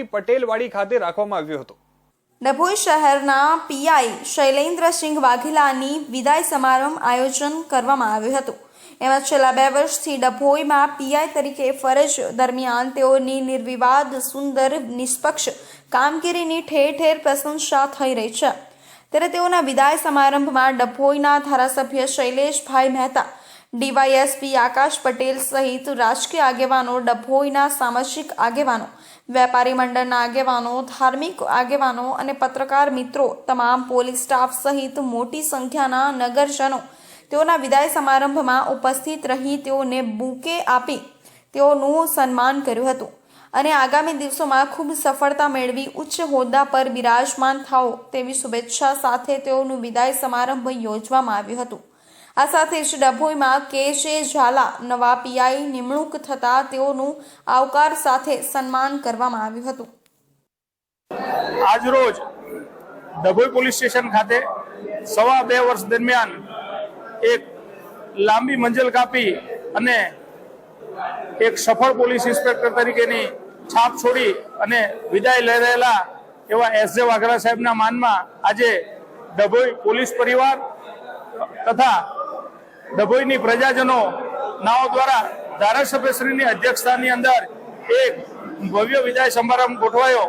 ડભોઈ પટેલવાડી ખાતે રાખવામાં આવ્યો હતો. ડભોઈ શહેરના પીઆઈ શૈલેન્દ્રસિંહ વાઘેલાની વિદાય સમારંભ આયોજન કરવામાં આવ્યું હતું. એમાં છેલ્લા બે વર્ષથી ડભોઈમાં પીઆઈ તરીકે ફરજ દરમિયાન તેઓની નિર્વિવાદ, સુંદર, નિષ્પક્ષ કામગીરીની ઠેર ઠેર પ્રશંસા થઈ રહી છે. ત્યારે તેઓના વિદાય સમારંભમાં ડભોઈના ધારાસભ્ય શૈલેષભાઈ મહેતા, ડીવાયએસપી આકાશ પટેલ સહિત રાજકીય આગેવાનો, ડભોઈના સામાજિક આગેવાનો, વેપારી મંડળના આગેવાનો, ધાર્મિક આગેવાનો અને પત્રકાર મિત્રો, તમામ પોલીસ સ્ટાફ સહિત મોટી સંખ્યાના નગરજનો તેઓના વિદાય સમારંભમાં ઉપસ્થિત રહી તેઓને બુકે આપી તેઓનું સન્માન કર્યું હતું. અને આગામી દિવસોમાં ખૂબ સફળતા મેળવી ઉચ્ચ હોદ્દા પર બિરાજમાન થાઓ તેવી શુભેચ્છા સાથે તેઓનું વિદાય સમારંભ યોજવામાં આવ્યું હતું. આ સાથે જ ડભોઈમાં કે ઝાલા નવા પીઆઈ નિમણૂક થતાં તેઓનું આવકાર સાથે સન્માન કરવામાં આવ્યું હતું. આજરોજ ડભોઈ પોલીસ સ્ટેશન ખાતે સવા બે વર્ષ દરમિયાન એક લાંબી મંજિલ કાપી અને એક સફળ પોલીસ ઇન્સ્પેક્ટર તરીકેની છાપ છોડી અને વિદાય લઈ રહેલા એવા એસ જે વાઘરા સાહેબના માનમાં આજે ડભોઈ પોલીસ પરિવાર તથા ડભોઈની પ્રજાજનો નાઓ દ્વારા ધારાસભ્યશ્રીની અધ્યક્ષતાની અંદર એક ભવ્ય વિદાય સમારંભ ગોઠવાયો.